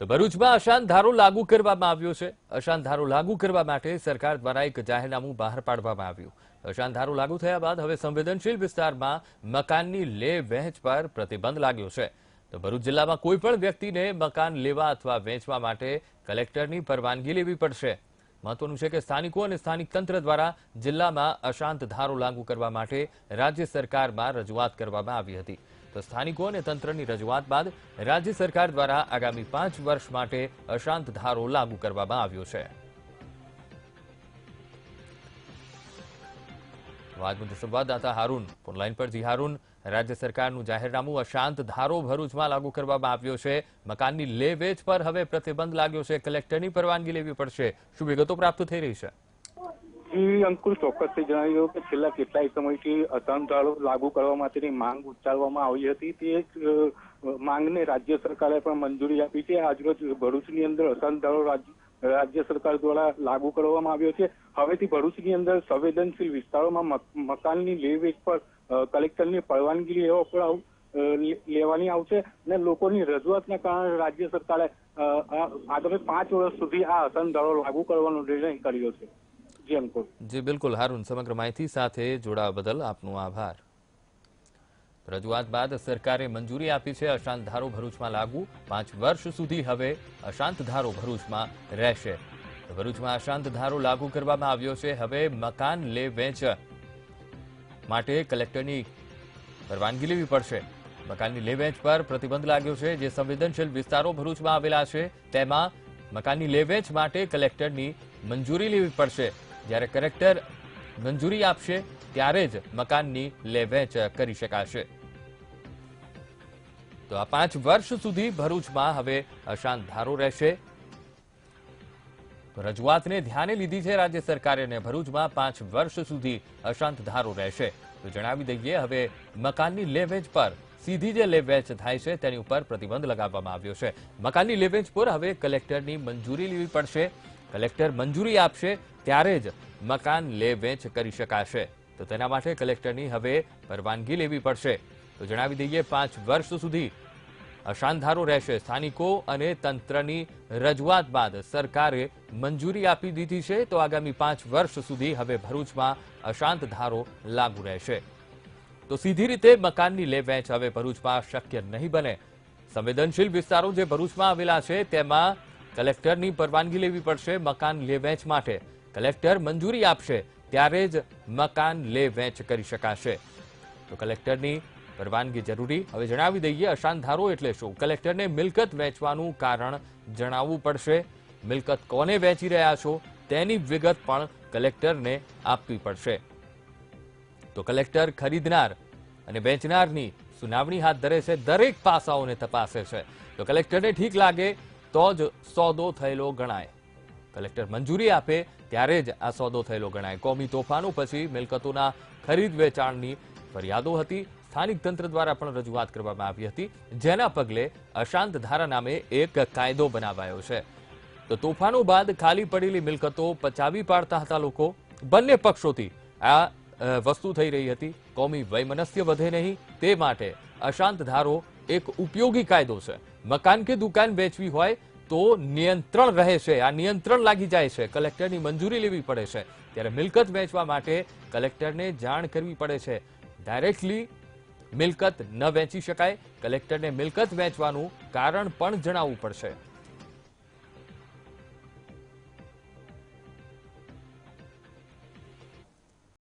તો ભરૂચમાં અશાંત ધારો લાગુ કરવામાં આવ્યો છે અશાંત ધારો લાગુ કરવા માટે સરકાર દ્વારા એક જાહેરનામું બહાર પાડવામાં આવ્યું અશાંત ધારો લાગુ થયા બાદ હવે સંવેદનશીલ વિસ્તારમાં મકાનની લે વહેંચ પર પ્રતિબંધ લાગ્યો છે તો ભરૂચ જિલ્લામાં કોઈપણ વ્યક્તિને મકાન લેવા અથવા વહેંચવા માટે કલેક્ટરની પરવાનગી લેવી પડશે મહત્વનું છે કે સ્થાનિકો અને સ્થાનિક તંત્ર દ્વારા જિલ્લામાં અશાંત ધારો લાગુ કરવા માટે રાજ્ય સરકારમાં રજૂઆત કરવામાં આવી હતી તો સ્થાનિકો અને તંત્રની રજૂઆત બાદ રાજ્ય સરકાર દ્વારા આગામી પાંચ વર્ષ માટે અશાંત ધારો લાગુ કરવામાં આવ્યો છે સંવાદદાતા હારૂન ફોનલાઈન પર જી હારૂન રાજ્ય સરકારનું જાહેરનામું અશાંત ધારો ભરૂચમાં લાગુ કરવામાં આવ્યો છે મકાનની લે વેચ પર હવે પ્રતિબંધ લાગ્યો છે કલેક્ટરની પરવાનગી લેવી પડશે શું વિગતો પ્રાપ્ત થઈ રહી છે જી અંકુર ચોક્કસથી જણાવી દઉં કે છેલ્લા કેટલાય સમયથી અસંધાળો લાગુ કરવા માટેની માંગ ઉચ્ચારવામાં આવી હતી તે માંગને રાજ્ય સરકારે પણ મંજૂરી આપી છે આજરોજ ભરૂચની અંદર અસંધાળો રાજ્ય સરકાર દ્વારા લાગુ કરવામાં આવ્યો છે હવેથી ભરૂચની અંદર સંવેદનશીલ વિસ્તારોમાં મકાનની લે વેચ પર કલેક્ટરની પરવાનગી લેવા પણ લેવાની આવશે અને લોકોની રજૂઆતને કારણે રાજ્ય સરકારે આગામી પાંચ વર્ષ સુધી આ અસંધારો લાગુ કરવાનો નિર્ણય કર્યો છે जी बिल्कुल हरुण समक रमाई थी साथे जोड़ा बदल आपनु आभार रजuat बाद सरकारी मंजूरी આપી छे अशांत धारो भरूच मा लागू 5 वर्ष સુધી હવે अशांत धारो भरूच मा રહેશે भरूच मा अशांत धारो लागू करवामा आवियो छे હવે મકાન લે વેચ માટે કલેક્ટર ની પરવાનગી લેવી પડશે મકાન ની લે વેચ પર પ્રતિબંધ લાગ્યો છે જે સંવેદનશીલ વિસ્તારો ભરુચ માં આવેલા છે તે માં મકાન ની લે વેચ માટે કલેક્ટર ની મંજૂરી લેવી પડશે જ્યારે કલેક્ટર મંજૂરી આપે ત્યારે જ મકાનની લેવેજ કરી શકાશે તો આ 5 વર્ષ સુધી ભરૂચમાં હવે અશાંત ધારો રહેશે રજવાતને ધ્યાને લીધી છે રાજ્ય સરકારે હવે ભરૂચમાં 5 વર્ષ સુધી અશાંત ધારો રહેશે તો જણાવી દઈએ હવે મકાનની લેવેજ પર સીધી જે લેવેજ થાય છે તેના ઉપર પ્રતિબંધ લગાવવામાં આવ્યો છે મકાનની લેવેજ પર હવે કલેક્ટરની મંજૂરી લેવી પડશે કલેક્ટર મંજૂરી આપશે ત્યારે જ મકાન લે વેચ કરી શકાશે તો તેના માટે કલેક્ટરની હવે પરવાનગી લેવી પડશે તો જણાવી દઈએ પાંચ વર્ષ સુધી અશાંધારો રહેશે સ્થાનિકો અને તંત્રની રજૂઆત બાદ સરકારે મંજૂરી આપી દીધી છે તો આગામી પાંચ વર્ષ સુધી હવે ભરૂચમાં અશાંત ધારો લાગુ રહેશે તો સીધી રીતે મકાનની લે વેચ હવે ભરૂચમાં શક્ય નહીં બને સંવેદનશીલ વિસ્તારો જે ભરૂચમાં આવેલા છે તેમાં কালেক্টরની પરવાનગી લેવી પડશે મકાન લે વેચ માટે কালেক্টর મંજૂરી આપશે ત્યારે જ મકાન લે વેચ કરી શકાશે તો কালেক্টরની પરવાનગી જરૂરી હવે જણાવી દઈએ અશાન ધારો એટલે શું কালেক্টরને મિલકત વેચવાનું કારણ જણાવવું પડશે મિલકત કોને વેચી રહ્યા છો તેની વિગત પણ কালেক্টরને આપવી પડશે તો কালেক্টর ખરીદનાર અને વેચનારની સુનાવણી હાથ ધરે છે દરેક પાસાઓને તપાસે છે તો কালেક્ટરને ઠીક લાગે તો જો સોદો થયેલો ગણાય કલેક્ટર મંજૂરી આપે ત્યારે જ આ સોદો થયેલો ગણાય કોમી તોફાનો પછી મિલકતોના ખરીદ વેચાણની ફરિયાદો હતી સ્થાનિક તંત્ર દ્વારા પણ રજૂઆત કરવામાં આવી હતી જેના પગલે અશાંત ધારા નામે એક કાયદો બનાવાયો છે તો તોફાનો બાદ ખાલી પડેલી મિલકતો પચાવી પાડતા હતા લોકો બન્ય પક્ષો હતી વસ્તુ થઈ રહી હતી કોમી વૈમનસ્ય વધે નહીં તે માટે અશાંત ધારો એક ઉપયોગી કાયદો છે મકાન કે દુકાન વેચવી હોય તો નિયંત્રણ રહે છે આ નિયંત્રણ લાગી જાય છે કલેક્ટરની મંજૂરી લેવી પડે છે ત્યારે મિલકત વેચવા માટે કલેક્ટરને જાણ કરવી પડે છે ડાયરેક્ટલી મિલકત ન વેચી શકાય કલેક્ટરને મિલકત વેચવાનું કારણ પણ જણાવવું પડશે